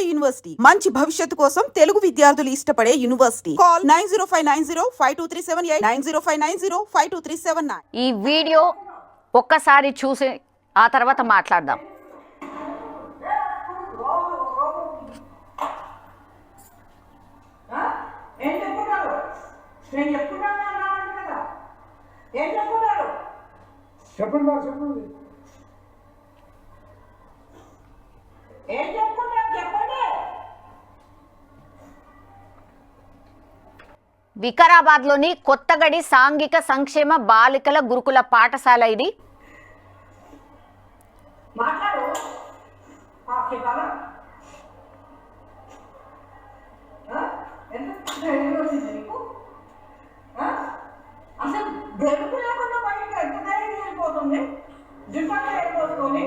నాడు యూనివర్సిటీ. మంచి భవిష్యత్తు కోసం తెలుగు విద్యార్థులు ఇష్టపడే university. Call nine zero five nine zero five two three seven eight nine zero five nine zero five two three seven nine. ఈ video ఒక్కసారి చూసి ఆ తర్వాత మాట్లాడదాం. నేను చెప్పుకున్నాను ఏం చెప్పండి ఏం చెప్పుకున్నారు చెప్పండి వికారాబాద్లోని కొత్తగడి సాంఘిక సంక్షేమ బాలికల గురుకుల పాఠశాల ఇది. అసలు గడుపు లేకుండా బయట ఎంత ధైర్యం వెళ్ళిపోతుంది జుట్టు వెళ్ళిపోతుంది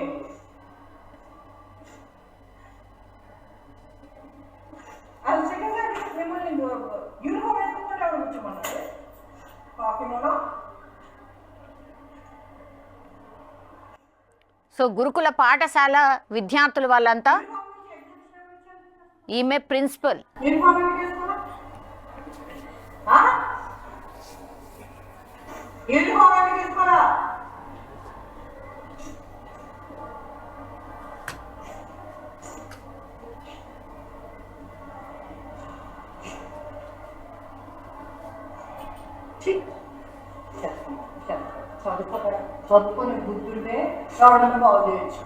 సో గురుకుల పాఠశాల విద్యార్థులు వాళ్ళంతా ఈమె ప్రిన్సిపల్. యూనిఫామ్ ఎందుకు వేసుకున్నా ఆ? యూనిఫామ్ బుద్ధుంటే బాగు చేయొచ్చు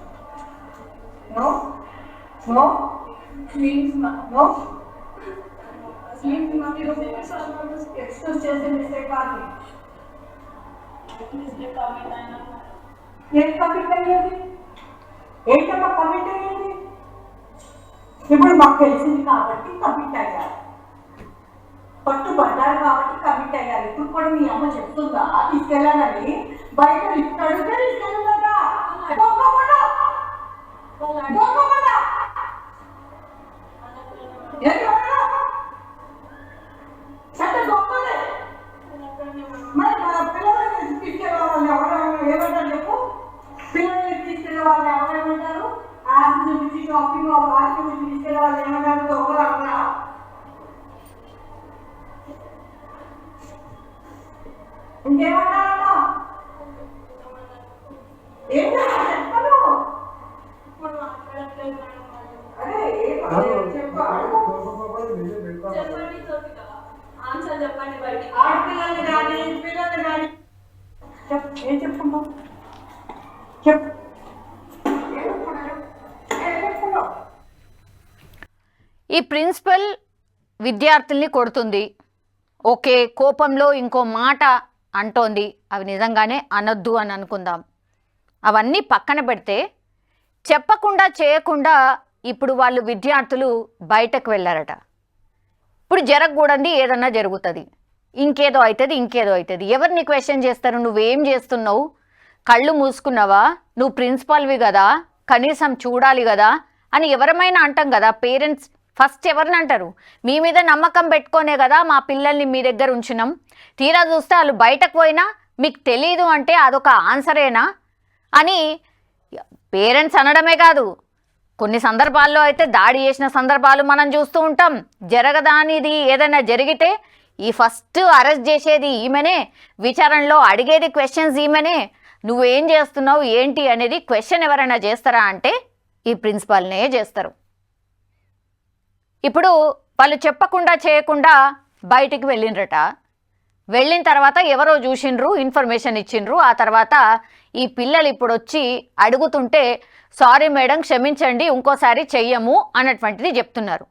no no Means no means ma'am, you don't చేసే మిస్టేక్ కాదు ఏం కమిట్ అయ్యేది ఏంటమ్మా కమిట్ అయ్యేది ఇప్పుడు మాకు తెలిసింది కాబట్టి కమిట్ అయ్యారు పట్టుబడ్డారు కాబట్టి కమిట్ అయ్యారు. ఇప్పుడు కూడా మీ అమ్మ చెప్తుందా? తీసుకెళ్ళాలని. బయట లిఫ్ట్ అడిగితే తీసుకెళ్ళదా మరి మన పిల్లల్ని తీసుకెళ్ళే వాళ్ళు ఎవరెవరు ఏమంటారు చెప్పు. పిల్లల్ని తీసుకెళ్ళే వాళ్ళు ఎవరేమంటారు యాప్ చూపించి షాపింగ్ వాటి తీసుకెళ్ళే వాళ్ళు ఏమంటారు? దొంగలు అన్నా ఏం చెప్పను. అదే చెప్పు ఆన్సర్ చెప్పండి ఆడపిల్లల్ని కానీ పిల్లల్ని కానీ ఏం ఈ ప్రిన్సిపల్ విద్యార్థుల్ని కొడుతుంది. ఓకే కోపంలో ఇంకో మాట అంటోంది. అవి నిజంగానే అనొద్దు అని అనుకుందాం. అవన్నీ పక్కన పెడితే చెప్పకుండా చేయకుండా ఇప్పుడు వాళ్ళు విద్యార్థులు బయటకు వెళ్ళారట. ఇప్పుడు జరగకూడదు ఏదన్నా జరుగుతుంది. ఇంకేదో అవుతుంది ఇంకేదో అవుతుంది ఎవరిని క్వశ్చన్ చేస్తారు? నువ్వేం చేస్తున్నావు? కళ్ళు మూసుకున్నావా? నువ్వు ప్రిన్సిపాల్వి కదా? కనీసం చూడాలి కదా? అని ఎవరమైనా అంటాం కదా? పేరెంట్స్ ఫస్ట్ ఎవరిని అంటారు? మీ మీద నమ్మకం పెట్టుకోనే కదా మా పిల్లల్ని మీ దగ్గర ఉంచినాం. తీరా చూస్తే వాళ్ళు బయటకు పోయినా మీకు తెలియదు అంటే అదొక ఆన్సరేనా? అని పేరెంట్స్ అనడమే కాదు. కొన్ని సందర్భాల్లో అయితే దాడి చేసిన సందర్భాలు మనం చూస్తూ ఉంటాం. జరగదానిది ఏదైనా జరిగితే ఈ ఫస్ట్ అరెస్ట్ చేసేది ఈమెనే విచారణలో అడిగేది క్వశ్చన్స్ ఈమెనే. నువ్వేం చేస్తున్నావు ఏంటి అనేది క్వశ్చన్ ఎవరైనా చేస్తారా అంటే ఈ ప్రిన్సిపాల్నే చేస్తారు. ఇప్పుడు వాళ్ళు చెప్పకుండా చేయకుండా బయటికి వెళ్ళిండ్రట. వెళ్ళిన తర్వాత ఎవరో చూసిండ్రు ఇన్ఫర్మేషన్ ఇచ్చిండ్రు. ఆ తర్వాత ఈ పిల్లలు ఇప్పుడు వచ్చి అడుగుతుంటే సారీ మేడం క్షమించండి ఇంకోసారి చెయ్యము అన్నటువంటిది చెప్తున్నారు.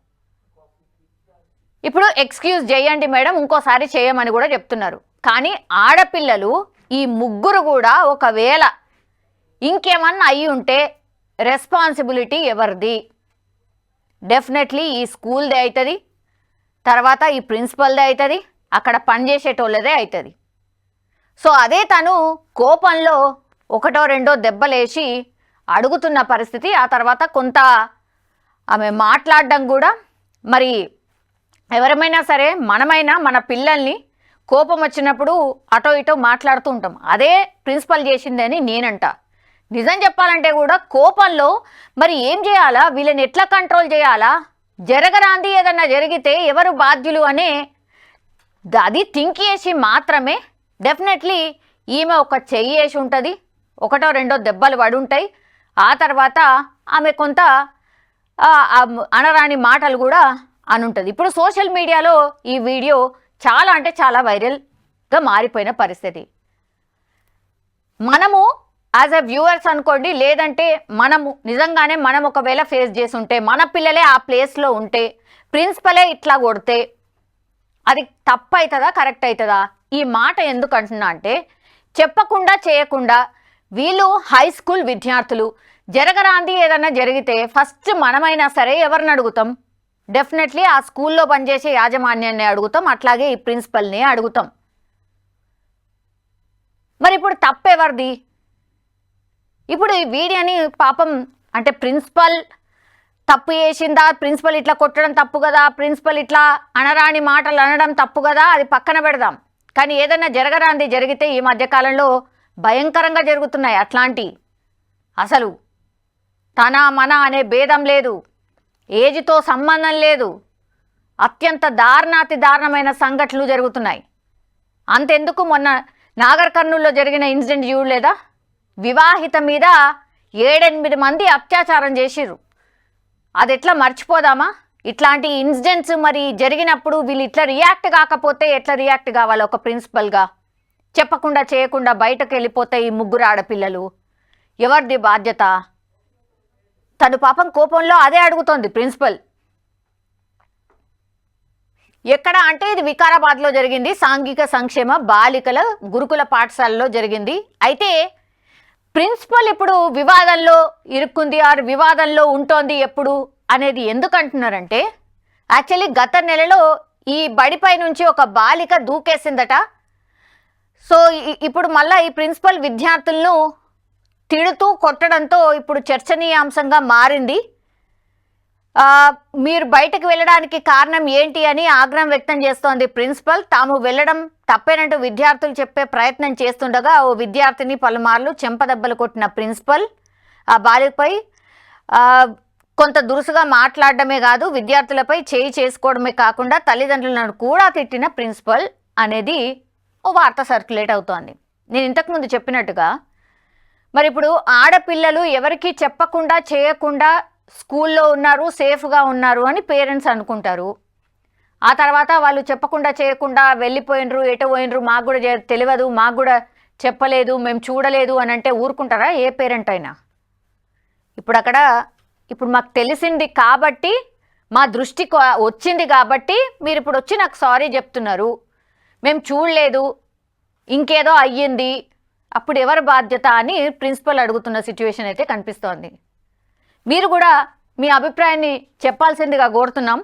ఇప్పుడు ఎక్స్క్యూజ్ చేయండి మేడం ఇంకోసారి చేయమని కూడా చెప్తున్నారు. కానీ ఆడపిల్లలు ఈ ముగ్గురు కూడా ఒకవేళ ఇంకేమన్నా అయి ఉంటే రెస్పాన్సిబిలిటీ ఎవరిది? డెఫినెట్లీ ఈ స్కూల్దే అవుతుంది తర్వాత ఈ ప్రిన్సిపల్దే అవుతుంది అక్కడ పనిచేసేటోళ్ళదే అవుతుంది సో అదే తను కోపంలో ఒకటో రెండో దెబ్బలేసి అడుగుతున్న పరిస్థితి ఆ తర్వాత కొంత ఆమె మాట్లాడడం కూడా మరి ఎవరమైనా సరే మనమైనా మన పిల్లల్ని కోపం వచ్చినప్పుడు అటో ఇటో మాట్లాడుతూ ఉంటాం. అదే ప్రిన్సిపల్ చేసిందని నేనంట. నిజం చెప్పాలంటే కూడా కోపంలో మరి ఏం చేయాలా? వీళ్ళని ఎట్లా కంట్రోల్ చేయాలా? జరగరాంది ఏదన్నా జరిగితే ఎవరు బాధ్యులు అనే అది థింక్ చేసి మాత్రమే డెఫినెట్లీ ఈమె ఒక చెయ్యి వేసి ఉంటుంది ఒకటో రెండో దెబ్బలు పడి ఉంటాయి. ఆ తర్వాత ఆమె కొంత అనరాని మాటలు కూడా అనుంటుంది ఇప్పుడు సోషల్ మీడియాలో ఈ వీడియో చాలా అంటే చాలా వైరల్గా మారిపోయిన పరిస్థితి. మనము యాజ్ అ వ్యూవర్స్ అనుకోండి లేదంటే మనము నిజంగానే మనం ఒకవేళ ఫేస్ చేసి ఉంటే మన పిల్లలే ఆ ప్లేస్లో ఉంటే ప్రిన్సిపలే ఇట్లా కొడితే అది తప్పు అవుతుందా కరెక్ట్ అవుతుందా ఈ మాట ఎందుకు అంటున్నా అంటే చెప్పకుండా చేయకుండా వీళ్ళు హై స్కూల్ విద్యార్థులు జరగరాంది ఏదన్నా జరిగితే ఫస్ట్ మనమైనా సరే ఎవరిని అడుగుతాం? డెఫినెట్లీ ఆ స్కూల్లో పనిచేసే యాజమాన్యాన్ని అడుగుతాం అట్లాగే ఈ ప్రిన్సిపల్ని అడుగుతాం. మరి ఇప్పుడు తప్పెవరిది ఇప్పుడు ఈ వీడియోని పాపం అంటే ప్రిన్సిపల్ తప్పు చేసిందా? ప్రిన్సిపల్ ఇట్లా కొట్టడం తప్పు కదా? ప్రిన్సిపల్ ఇట్లా అనరాని మాటలు అనడం తప్పు కదా? అది పక్కన పెడదాం. కానీ ఏదైనా జరగరాంది జరిగితే ఈ మధ్యకాలంలో భయంకరంగా జరుగుతున్నాయి అట్లాంటి. అసలు తన మన అనే భేదం లేదు. ఏజ్తో సంబంధం లేదు. అత్యంత దారుణాతి దారుణమైన సంఘటనలు జరుగుతున్నాయి. అంతెందుకు మొన్న నాగర్ కర్నూల్లో జరిగిన ఇన్సిడెంట్ చూడలేదా? వివాహిత మీద ఏడెనిమిది మంది అత్యాచారం చేసిర్రు. అది ఎట్లా మర్చిపోదామా? ఇట్లాంటి ఇన్సిడెంట్స్ మరి జరిగినప్పుడు వీళ్ళు ఇట్లా రియాక్ట్ కాకపోతే ఎట్లా రియాక్ట్ కావాలి ఒక ప్రిన్సిపల్గా? చెప్పకుండా చేయకుండా బయటకు వెళ్ళిపోతే ఈ ముగ్గురు ఆడపిల్లలు. ఎవరిది బాధ్యత? తను పాపం కోపంలో అదే అడుగుతోంది ప్రిన్సిపల్. ఎక్కడ అంటే ఇది వికారాబాద్లో జరిగింది సాంఘిక సంక్షేమ బాలికల గురుకుల పాఠశాలలో జరిగింది. అయితే ప్రిన్సిపల్ ఇప్పుడు వివాదంలో ఇరుక్కుంది ఆర్ వివాదంలో ఉంటోంది ఎప్పుడు అనేది ఎందుకు అంటున్నారంటే యాక్చువల్లీ గత నెలలో ఈ బడిపై నుంచి ఒక బాలిక దూకేసిందట. సో ఇప్పుడు మళ్ళీ ఈ ప్రిన్సిపల్ విద్యార్థులను తిడుతూ కొట్టడంతో ఇప్పుడు చర్చనీయాంశంగా మారింది. మీరు బయటకు వెళ్ళడానికి కారణం ఏంటి అని ఆగ్రహం వ్యక్తం చేస్తోంది ప్రిన్సిపల్. తాము వెళ్ళడం తప్పేనంటూ విద్యార్థులు చెప్పే ప్రయత్నం చేస్తుండగా ఓ విద్యార్థిని పలుమార్లు చెంపదెబ్బలు కొట్టిన ప్రిన్సిపల్ ఆ బాలికపై కొంత దురుసుగా మాట్లాడడమే కాదు విద్యార్థులపై చేయి చేసుకోవడమే కాకుండా తల్లిదండ్రులను కూడా తిట్టిన ప్రిన్సిపల్ అనేది ఓ వార్త సర్క్యులేట్ అవుతోంది. నేను ఇంతకుముందు చెప్పినట్టుగా మరి ఇప్పుడు ఆడపిల్లలు ఎవరికి చెప్పకుండా చేయకుండా స్కూల్లో ఉన్నారు సేఫ్గా ఉన్నారు అని పేరెంట్స్ అనుకుంటారు. ఆ తర్వాత వాళ్ళు చెప్పకుండా చేయకుండా వెళ్ళిపోయినరు ఎటు పోయినరు మాకు కూడా తెలియదు మాకు కూడా చెప్పలేదు మేము చూడలేదు అని అంటే ఊరుకుంటారా? ఏ పేరెంట్ అయినా. ఇప్పుడు అక్కడ ఇప్పుడు మాకు తెలిసింది కాబట్టి మా దృష్టి వచ్చింది కాబట్టి మీరు ఇప్పుడు వచ్చి నాకు సారీ చెప్తున్నారు. మేము చూడలేదు ఇంకేదో అయ్యింది అప్పుడు ఎవరి బాధ్యత అని ప్రిన్సిపల్ అడుగుతున్న సిచ్యువేషన్ అయితే కనిపిస్తోంది. మీరు కూడా మీ అభిప్రాయాన్ని చెప్పాల్సిందిగా కోరుతున్నాం.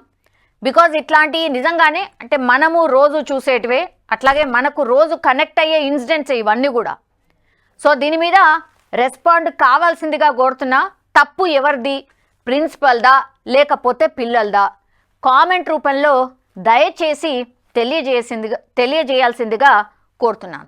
బికాజ్ ఇట్లాంటి నిజంగానే అంటే మనము రోజు చూసేటివే అట్లాగే మనకు రోజు కనెక్ట్ అయ్యే ఇన్సిడెంట్స్ ఇవన్నీ కూడా. సో దీని మీద రెస్పాండ్ కావాల్సిందిగా కోరుతున్నా తప్పు ఎవరిది? ప్రిన్సిపల్దా లేకపోతే పిల్లలదా? కామెంట్ రూపంలో దయచేసి తెలియజేసిందిగా తెలియజేయాల్సిందిగా కోరుతున్నాను.